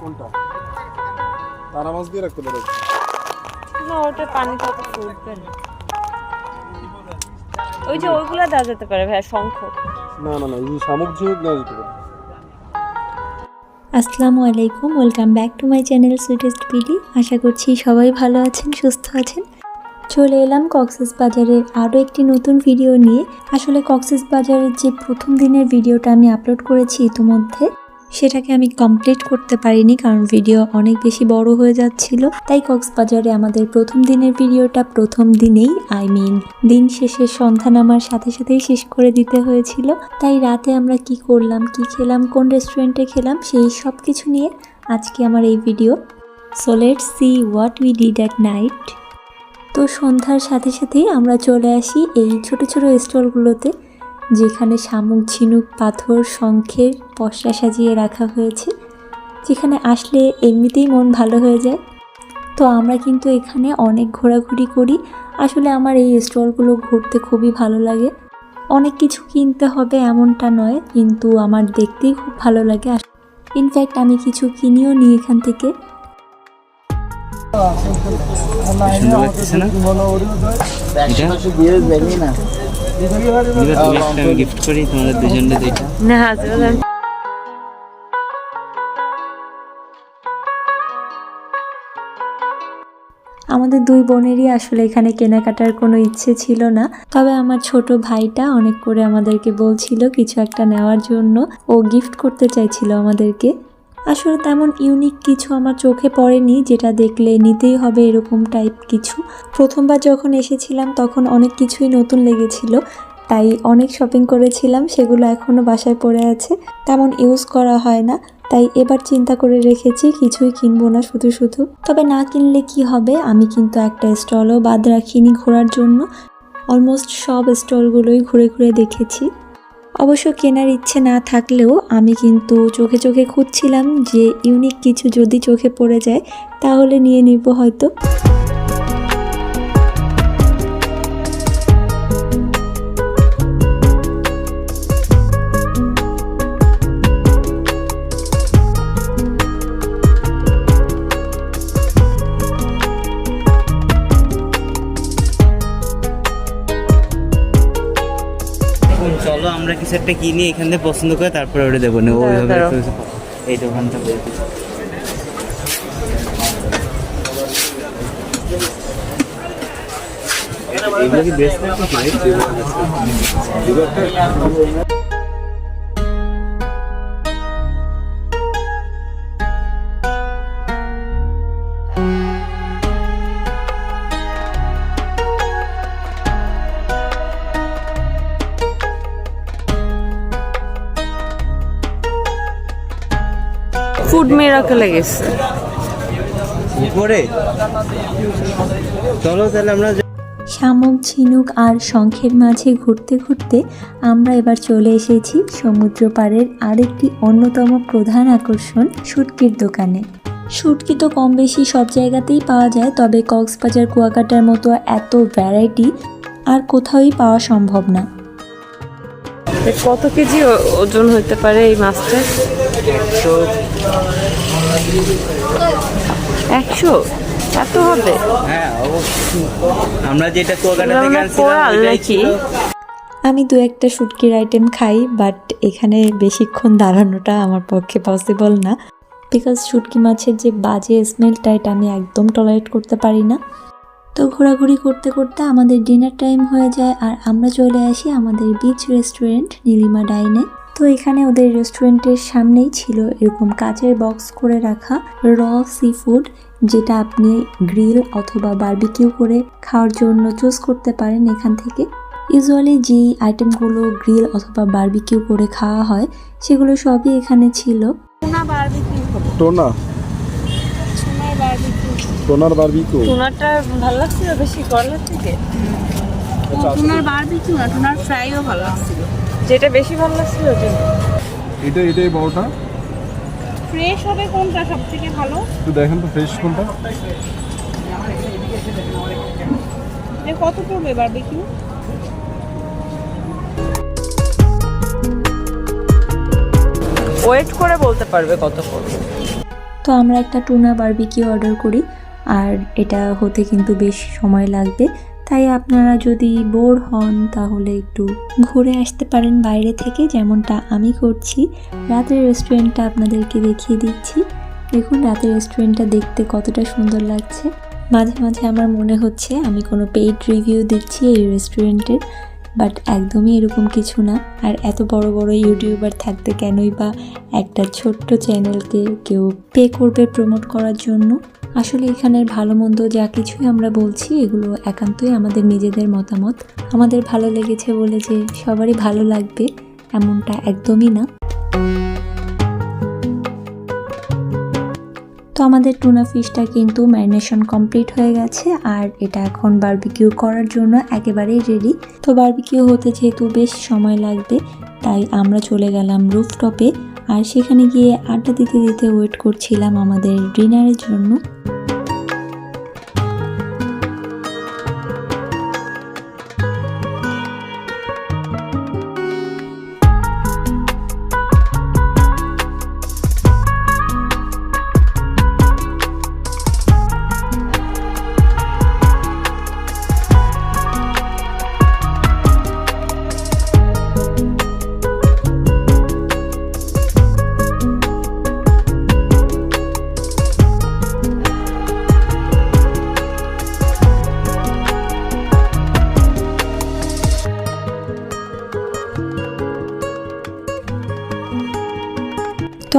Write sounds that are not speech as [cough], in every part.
কোনটা? তারা মাছ দিয়ে রাখতে পারো। না ওটা পানি তত ফুটবে না। ওই যে ওইগুলো দেওয়া যেতে পারে ভাই শঙ্খ। না না না এই শামুক ঝিনুক দেওয়া যেতে পারে। আসসালামু আলাইকুম welcome back to my channel sweetest PD. আশা করছি সবাই ভালো আছেন সুস্থ আছেন। চলে এলাম কক্সেস বাজারের আরও একটি নতুন ভিডিও নিয়ে। আসলে কক্সেস বাজারের যে প্রথম দিনের ভিডিওটা আমি আপলোড করেছি ইতিমধ্যে সেটাকে আমি কমপ্লিট করতে পারিনি কারণ ভিডিও অনেক বেশি বড় হয়ে যাচ্ছিল। তাই কক্সবাজারে আমাদের প্রথম দিনের ভিডিওটা প্রথম দিনেই আই মিন দিন শেষে সন্ধান আমার সাথে সাথেই শেষ করে দিতে হয়েছিল। তাই রাতে আমরা কি করলাম, কি খেলাম, কোন রেস্টুরেন্টে খেলাম, সেই সব কিছু নিয়ে আজকে আমার এই video so let see what we did at night তো সন্ধ্যার সাথে সাথেই আমরা চলে আসি এই ছোট ছোট স্টলগুলোতে। যেখানে শামুক ঝিনুক পাথর শঙ্খের পশরা সাজিয়ে রাখা হয়েছে। যেখানে আসলে এমনিতেই মন ভালো হয়ে যায়। তো আমরা কিন্তু এখানে অনেক ঘোরাঘুরি করি। আসলে আমার এই স্টলগুলো ঘুরতে খুবই ভালো লাগে। অনেক কিছু কিনতে হবে এমনটা নয় কিন্তু আমার দেখতেই খুব ভালো লাগে। ইনফ্যাক্ট আমি কিছু কিনিও নিই এখান থেকে। সুন্দর লাগতেছে না। গিফট করি তোমাদের দুজনকে দুইটা না আমাদের দুই বোনেরই আসলে এখানে কেনাকাটার কোনো ইচ্ছে ছিল না। তবে আমার ছোট ভাইটা অনেক করে আমাদেরকে বলছিল কিছু একটা নেওয়ার জন্য। ও গিফট করতে চাইছিল আমাদেরকে। আসলে তেমন ইউনিক কিছু আমার চোখে পড়েনি, যেটা দেখলে নিতেই হবে এরকম টাইপ কিছু। প্রথমবার যখন এসেছিলাম, তখন অনেক কিছুই নতুন লেগেছিল, তাই অনেক শপিং করেছিলাম, সেগুলো এখনও বাসায় পড়ে আছে। তেমন ইউজ করা হয় না, তাই এবার চিন্তা করে রেখেছি, কিছুই কিনবো না শুধু শুধু। তবে না কিনলে কি হবে? আমি কিন্তু একটা স্টলও বাদ রাখিনি ঘোরার জন্য। অলমোস্ট সব স্টলগুলোই ঘুরে ঘুরে দেখেছি। অবশ্য কেনার ইচ্ছে না থাকলেও আমি কিন্তু চোখে চোখে খুঁজছিলাম যে ইউনিক কিছু যদি চোখে পড়ে যায়, তাহলে নিয়ে নিব হয়তো। আমরা কিছু একটা কিনি এখান থেকে পছন্দ করে তারপরে ওটা দেবো না ওইভাবে এই দোকানটা। এগুলো কি ব্রেসলেট ফুড মিরাকলে গেছে। উপরে? চলো তাহলে আমরা শামুক ঝিনুক আর শঙ্খের মাঝে ঘুরতে ঘুরতে আমরা এবার চলে এসেছি সমুদ্র পাড়ের আরেকটি অন্যতম প্রধান আকর্ষণ শুটকির দোকানে। শুটকি তো কম বেশি সব জায়গাতেই পাওয়া যায় তবে কক্সবাজার কুয়াকাটার মতো এত ভ্যারাইটি আর কোথাওই পাওয়া সম্ভব না। কত কেজি ওজন হতে পারে এই মাছটা একশো। এত হবে। হ্যাঁ অবশ্যই। আমরা যেটা কুয়াকাটা থেকে আনছিলাম নাকি? আমি দু একটা শুটকির আইটেম খাই বাট এখানে বেশিক্ষণ দাঁড়ানোটা আমার পক্ষে পসিবল না। বিকজ শুটকি মাছের যে বাজে স্মেলটা এটা আমি একদম টলারেট করতে পারি না। তো ঘোরাঘুরি করতে করতে আমাদের ডিনার টাইম হয়ে যায় আর আমরা চলে আসি আমাদের বিচ রেস্টুরেন্ট নীলিমা ডাইনে তো এখানে ওদের রেস্টুরেন্টের সামনেই ছিল এরকম কাচের বক্স করে রাখা র সি ফুড যেটা আপনি গ্রিল অথবা বারবিকিউ করে খাওয়ার জন্য চুজ করতে পারেন এখান থেকে। ইউজুয়ালি যে আইটেমগুলো গ্রিল অথবা বারবিকিউ করে খাওয়া হয় সেগুলো সবই এখানে ছিল। টোনা টোনার বারবিকিউ। টুনাটা ভালো লাগছিল বেশি করলার থেকে। টুনার বারবিকিউ না টুনার ফ্রাইও ভালো লাগছিল। যেটা বেশি ভালো লাগছিল ওটা এটা এটাই বড়টা? ফ্রেশ হবে কোনটা সব থেকে ভালো? একটু দেখেন তো ফ্রেশ কোনটা। এ কত পড়বে বারবিকিউ ওয়েট করে বলতে পারবে কত পড়বে। তো আমরা একটা টুনা বারবিকিউ অর্ডার করি আর এটা হতে কিন্তু বেশ সময় লাগবে। তাই আপনারা যদি বোর হন, তাহলে একটু ঘুরে আসতে পারেন বাইরে থেকে, যেমনটা আমি করছি। রাতের রেস্টুরেন্টটা আপনাদেরকে দেখিয়ে দিচ্ছি। দেখুন, রাতের রেস্টুরেন্টটা দেখতে কতটা সুন্দর লাগছে। মাঝে মাঝে আমার মনে হচ্ছে আমি কোনো পেইড রিভিউ দিচ্ছি এই রেস্টুরেন্টের বাট একদমই এরকম কিছু না। আর এত বড় বড় ইউটিউবার থাকতে কেনই বা একটা ছোট্ট চ্যানেলকে কেউ পে করবে প্রমোট করার জন্য? আসলে এখানের ভালো মন্দ যা কিছুই আমরা বলছি, এগুলো একান্তই আমাদের নিজেদের মতামত। আমাদের ভালো লেগেছে বলে যে সবারই ভালো লাগবে, এমনটা একদমই না। তো আমাদের টুনা ফিশটা কিন্তু ম্যারিনেশন কমপ্লিট হয়ে গেছে, আর এটা এখন বার্বিকিউ করার জন্য একেবারেই রেডি তো বার্বিকিউ হতে যেহেতু বেশ সময় লাগবে, তাই আমরা চলে গেলাম রুফটপে। আর সেখানে গিয়ে আড্ডা দিতে দিতে ওয়েট করছিলাম আমাদের ডিনারের জন্য।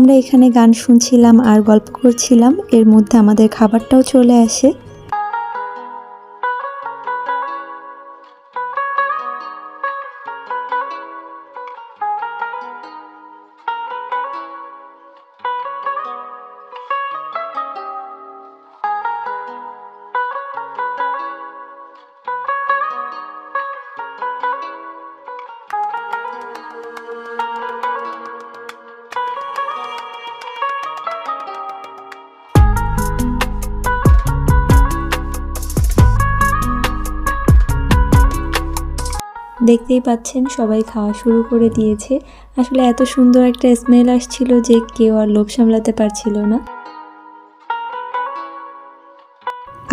আমরা এখানে গান শুনছিলাম আর গল্প করছিলাম। এর মধ্যে আমাদের খাবারটাও চলে আসে। দেখতেই পাচ্ছেন সবাই খাওয়া শুরু করে দিয়েছে। আসলে এত সুন্দর একটা স্মেল আসছিল যে কেউ আর লোভ সামলাতে পারছিল না।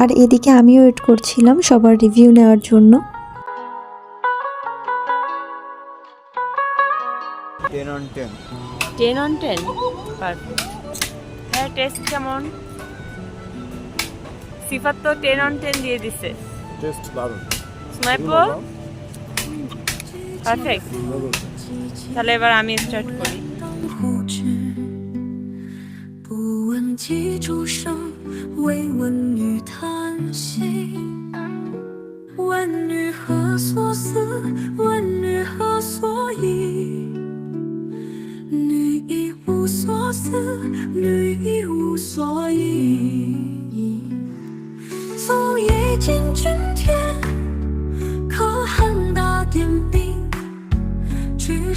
আর এদিকে আমিও ওয়েট করছিলাম সবার রিভিউ নেওয়ার জন্য। Ten on ten ten on ten perfect হ্যাঁ টেস্ট কেমন? সিফাত তো টেন অন টেন দিয়ে দিছে। টেস্ট দারুণ। স্নাইপো পারফেক্ট তাহলে এবার আমি স্টার্ট করি 不知，不问几株生，唯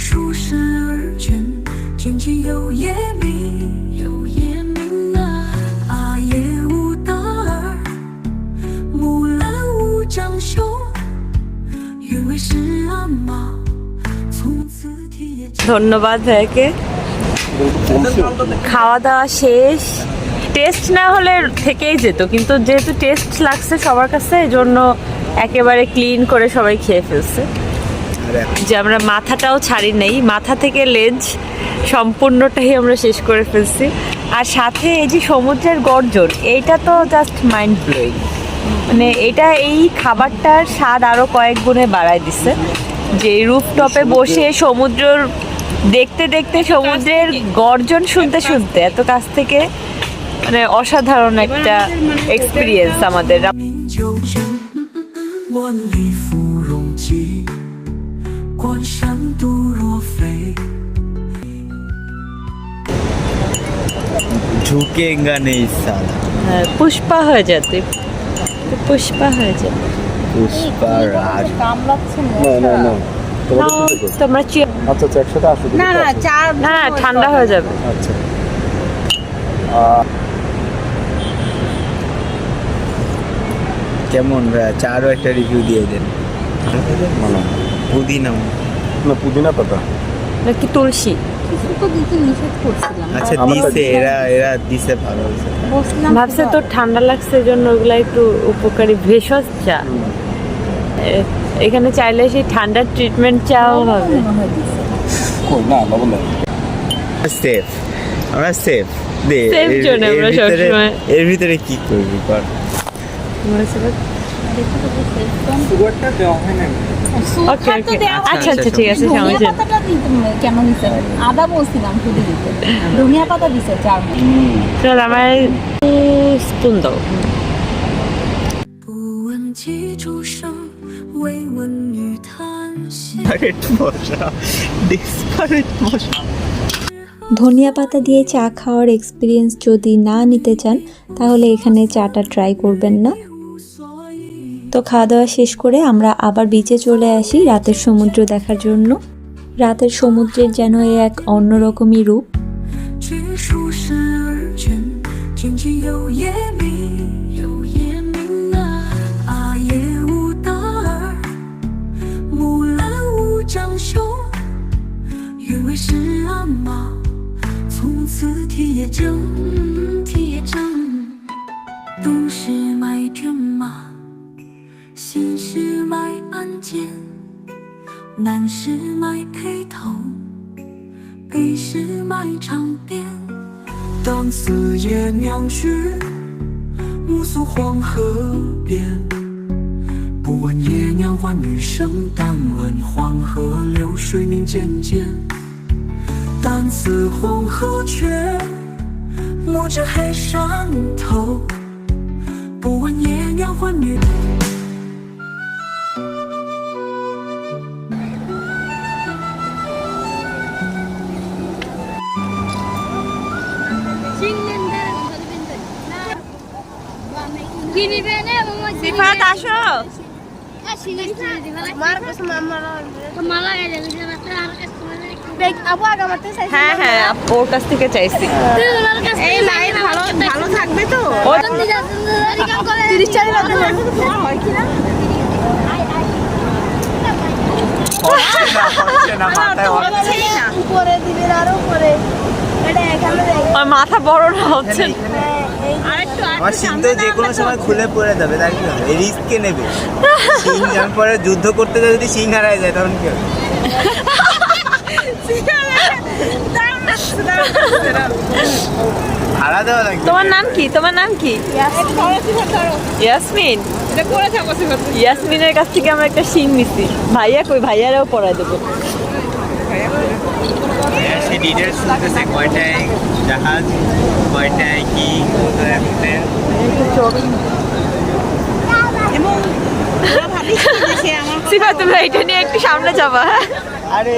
据书生而卷，卷卷有夜明，有夜明啊啊夜无大儿，木兰无长兄，原为是阿妈，从此体也。 ধন্যবাদ ভাইকে খাওয়া দাওয়া শেষ টেস্ট না হলে থেকেই যেত কিন্তু যেহেতু টেস্ট লাগছে সবার কাছে এই জন্য একেবারে ক্লিন করে সবাই খেয়ে ফেলছে যে আমরা মাথাটাও ছাড়ি নাই মাথা থেকে লেজ সম্পূর্ণটাই আমরা শেষ করে ফেলছি। আর সাথে এই যে সমুদ্রের গর্জন এইটা তো জাস্ট মাইন্ড ব্লোয়িং মানে এটা এই খাবারটার স্বাদ আরও কয়েক গুণে বাড়ায় দিছে। যে রুফটপে বসে সমুদ্রর দেখতে দেখতে সমুদ্রের গর্জন শুনতে শুনতে এত কাছ থেকে মানে অসাধারণ একটা এক্সপিরিয়েন্স আমাদের। 关山度若飞。 ঝুঁকেঙ্গা নেই সালা হ্যাঁ, পুষ্পা হয়ে যায় তুই তুই পুষ্পা হয়ে যায় পুষ্পা রাজ না না না তোমরা নাও, তো ঠিক তোমরা চিয়া আচ্ছা আচ্ছা একসাথে আসো না না চা না না, ঠান্ডা হয়ে যাবে আচ্ছা কেমন ভাইয়া চারও একটা রিভিউ দিয়ে দেন মানে পুদিনা। না পুদিনা পাতা। নাকি তুলসী? তো আচ্ছা দিছে এরা এরা দিছে ভালো হয়েছে। ভাবছে তোর ঠান্ডা লাগছে জন্য ওগুলা একটু উপকারী। ভেষজ চা। এখানে চাইলে সেই ঠান্ডার ট্রিটমেন্ট চাও হবে। দিছে। কই না লবণ সেফ আমরা সেফ দে এর- ভিতরে- কি করবি কর সুগার তো ওকে দেওয়া আচ্ছা আচ্ছা ঠিক আছে ধনিয়া সমস্যা নেই। পাতাটা দিতে কেন দিছে আদা বলছিলাম শুধু দিতে ধনিয়া পাতা দিছে চার চল আমার স্পুন দাও 不问几处声，未闻雨叹息。 Desperate মশা Desperate মশা ধনিয়া পাতা দিয়ে চা খাওয়ার এক্সপিরিয়েন্স যদি না নিতে চান তাহলে এখানে চাটা ট্রাই করবেন না তো খাওয়া দাওয়া শেষ করে আমরা আবার বিচে চলে আসি রাতের সমুদ্র দেখার জন্য। রাতের সমুদ্রের যেন এ এক অন্যরকমই রূপ। 只数鞍鞯，南是卖辔头。北是卖长鞭，当四爷娘去，暮宿黄河边。不问爷娘唤女声，但闻黄河流水鸣溅溅。但此黄河却没着黑山头，不问爷娘唤女。সিফাত আসো। হ্যাঁ হ্যাঁ ওর কাছ থেকে চাইছি। এই লাইন ভালো ভালো থাকবে তো? তিরিশ চারি উপরে দিবেন আরও উপরে এটা এখানে আমার মাথা বড় না হচ্ছে। আরেকটু আমার সিং তো যে কোনো সময় খুলে পড়ে যাবে তার কি হবে? রিস্ক নেবে। সিং যেমন পরে যুদ্ধ করতে যায় যদি সিং হারায় যায় তখন কি হবে? তোমার নাম কি? তোমার নাম কি? ইয়াসমিন। ইয়াসমিনের কাছ থেকে আমরা একটা শিং নিছি। ভাইয়া কই? ভাইয়ারাও পড়ায় দেবো। সে ডিটেলস শুনতেছে কয়টায় জাহাজ কয়টায় কি কোথায় রাখতে সিফা তুমি এটা নিয়ে একটু সামনে যাবা হ্যাঁ? আরে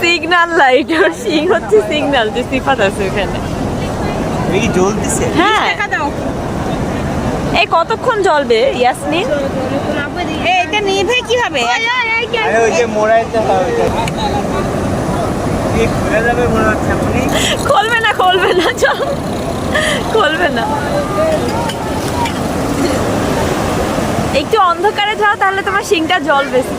সিগন্যাল লাইট ওর শিং হচ্ছে সিগন্যাল যে সিফাত আছে ওখানে। এই জ্বলতেছে? হ্যাঁ। এই কতক্ষণ জ্বলবে ইয়াসমিন? নিভে কীভাবে? ওই যে। মোড়াইতে খুলবে না খুলবে না চল। খুলবে না। একটু অন্ধকারে যাও তাহলে তোমার শিংটা বেশি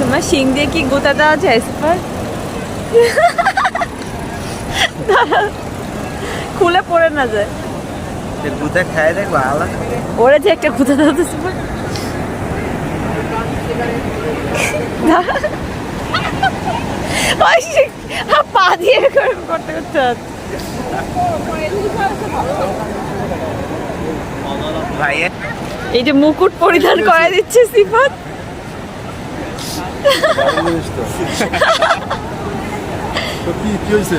তোমার শিং দিয়ে কি গোতা দেওয়া যায় সুপার [laughs] খুলে পড়ে না যায়। দুধে খায় দেখব আলাদা ওরা যে একটা গুঁতো দাও তো সুপার ওই সে- পা দিয়ে করে করতে করতে। এই যে মুকুট পরিধান করে দিচ্ছে সিফাত। কি হয়েছে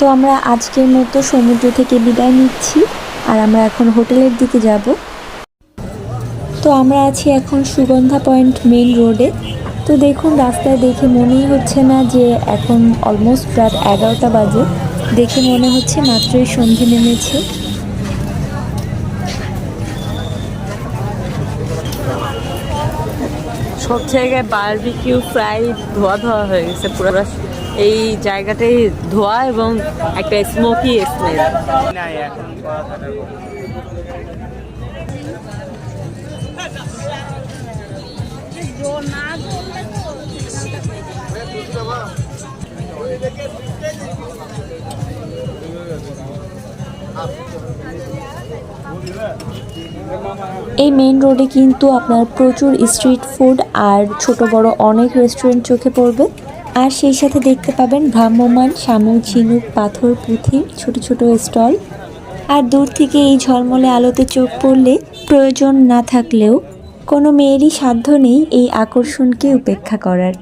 তো আমরা আজকের মতো সমুদ্র থেকে বিদায় নিচ্ছি, আর আমরা এখন হোটেলের দিকে যাব। তো আমরা আছি এখন সুগন্ধা পয়েন্ট মেইন রোডে। তো দেখুন, রাস্তায় দেখে মনেই হচ্ছে না যে এখন অলমোস্ট রাত এগারোটা বাজে। দেখে মনে হচ্ছে মাত্রই সন্ধে নেমেছে। সব জায়গায় বারবিকিউ ফ্রাই ধোয়া ধোয়া হয়ে গেছে, পুরো এই জায়গাটাই ধোয়া এবং একটা স্মোকি স্মেল এই মেন রোডে কিন্তু আপনার প্রচুর স্ট্রিট ফুড আর ছোট বড় অনেক রেস্টুরেন্ট চোখে পড়বে। আর সেই সাথে দেখতে পাবেন ভ্রাম্যমান শামুক ঝিনুক পাথর পুঁথির ছোট ছোট স্টল। আর দূর থেকে এই ঝলমলে আলোতে চোখ পড়লে প্রয়োজন না থাকলেও কোনো মেয়েরই সাধ্য নেই এই আকর্ষণকে উপেক্ষা করার।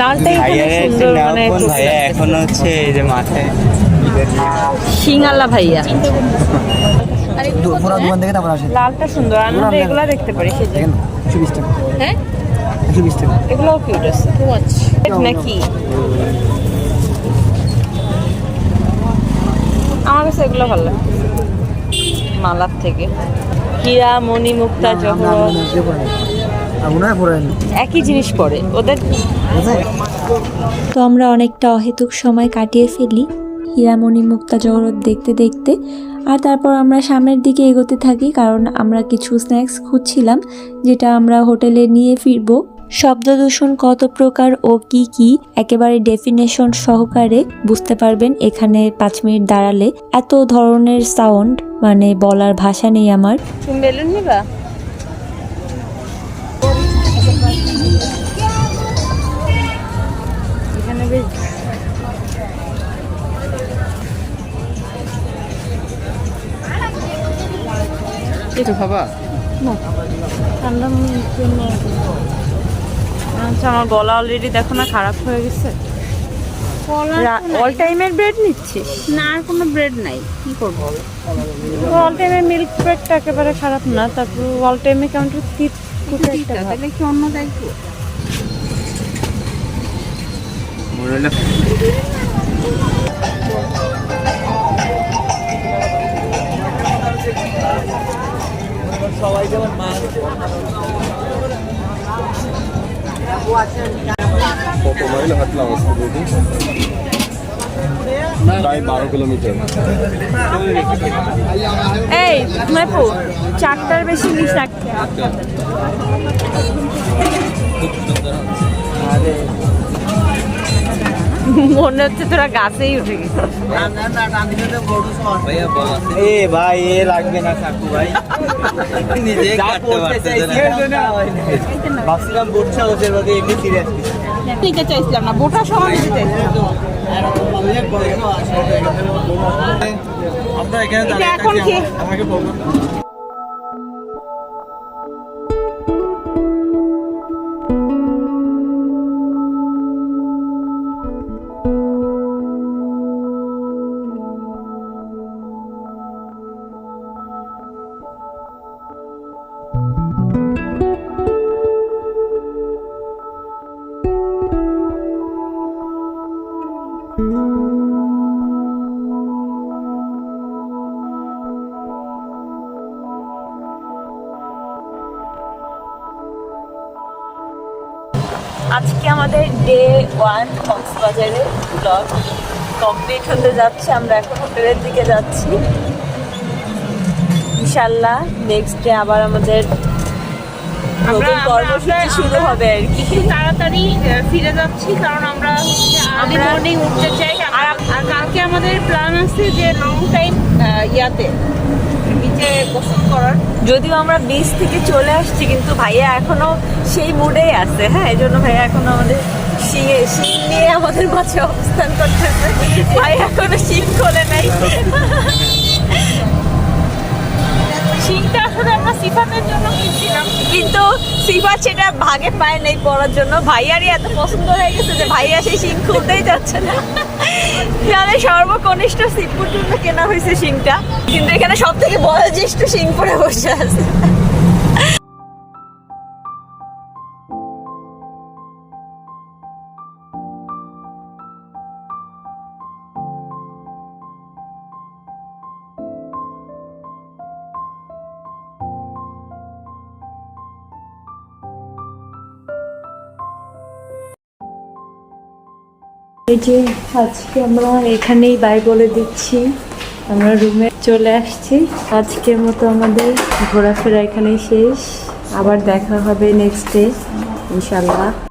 লালটাই সুন্দর মানে ভাইয়া এখন হচ্ছে এই যে মাথায়। সিঙ্গালা ভাইয়া। লালটা সুন্দর আর আমরা এগুলা দেখতে পারি সেই। হ্যাঁ? এগুলোও কিউট আছে। নাকি আমার কাছে এগুলো ভালো লাগে। মালার থেকে। হীরা মণি মুক্তা জহরত। একই জিনিস পরে। ওদের? তো আমরা অনেকটা অহেতুক সময় কাটিয়ে ফেলি। হীরামণি মুক্তা জহরত দেখতে দেখতে আর তারপর আমরা সামনের দিকে এগোতে থাকি, কারণ আমরা কিছু স্ন্যাক্স খুঁজছিলাম, যেটা আমরা হোটেলে নিয়ে ফিরবো। শব্দ দূষণ কত প্রকার ও কি কি, একেবারে ডেফিনেশন সহকারে বুঝতে পারবেন এখানে পাঁচ মিনিট দাঁড়ালে। এত ধরনের সাউন্ড মানে বলার ভাষা নেই আমার। বেশ কিছু খাবা? জন্য আচ্ছা আমার গলা অলরেডি দেখো না খারাপ হয়ে গেছে। অল টাইমের ব্রেড নিচ্ছিস? না আর কোনো ব্রেড নাই। কি করব? অল টাইমের মিল্ক ব্রেডটা একেবারে খারাপ না তারপর অল টাইমে কেমন একটু তিত তাহলে কি অন্য দেখব? মোরলে কত মাইল হাঁটলাম আজকে প্রায় বারো কিলোমিটার। এই মেপু চারটার বেশি মিস রাখতে মনে হচ্ছে তোরা গাছেই উঠে গেছে এ ভাই এ লাগবে না কাকু ভাই। নিজে কাটতে পারতেছে না। ভাবছিলাম বুটছা ওদের মধ্যে এমনি সিরিয়াস নিতে চাইছিলাম না বোটা সহ নিতে চাইছিলাম। আমরা এখানে এটা এখন কি? আমাকে বলুন। ডে ওয়ান কক্সবাজারের ব্লগ কমপ্লিট হতে যাচ্ছে আমরা এখন হোটেলের দিকে যাচ্ছি। ইনশাল্লাহ নেক্সট ডে আবার আমাদের নতুন কর্মসূচি শুরু হবে আর কি। তাড়াতাড়ি ফিরে যাচ্ছি কারণ আমরা মর্নিং উঠতে চাই। আর কালকে আমাদের প্ল্যান আছে যে লং টাইম ইয়াতে গোসল করার। যদিও আমরা বিচ থেকে চলে আসছি কিন্তু ভাইয়া এখনও সেই মুডেই আছে হ্যাঁ? এই জন্য ভাইয়া এখনও আমাদের শিঙে শিং নিয়ে আমাদের মাঝে অবস্থান করতেছে ভাই এখনও শিং খোলে নাই। শিংটা আসলে আমরা সিফাতের জন্য কিনছিলাম। কিন্তু সিফা সেটা ভাগে পায় নাই পড়ার জন্য। ভাইয়ারই এত পছন্দ হয়ে গেছে যে ভাইয়া সেই শিং খুলতেই যাচ্ছে না। তাহলে সর্বকনিষ্ঠ সিপুর জন্য কেনা হয়েছে শিংটা। কিন্তু এখানে সব থেকে বয়োজ্যেষ্ঠ শিং পরে বসে আছে। এই যে আজকে আমরা এখানেই বাই বলে দিচ্ছি। আমরা রুমে চলে আসছি। আজকের মতো আমাদের ঘোরাফেরা এখানেই শেষ। আবার দেখা হবে নেক্সট ডে ইনশাল্লাহ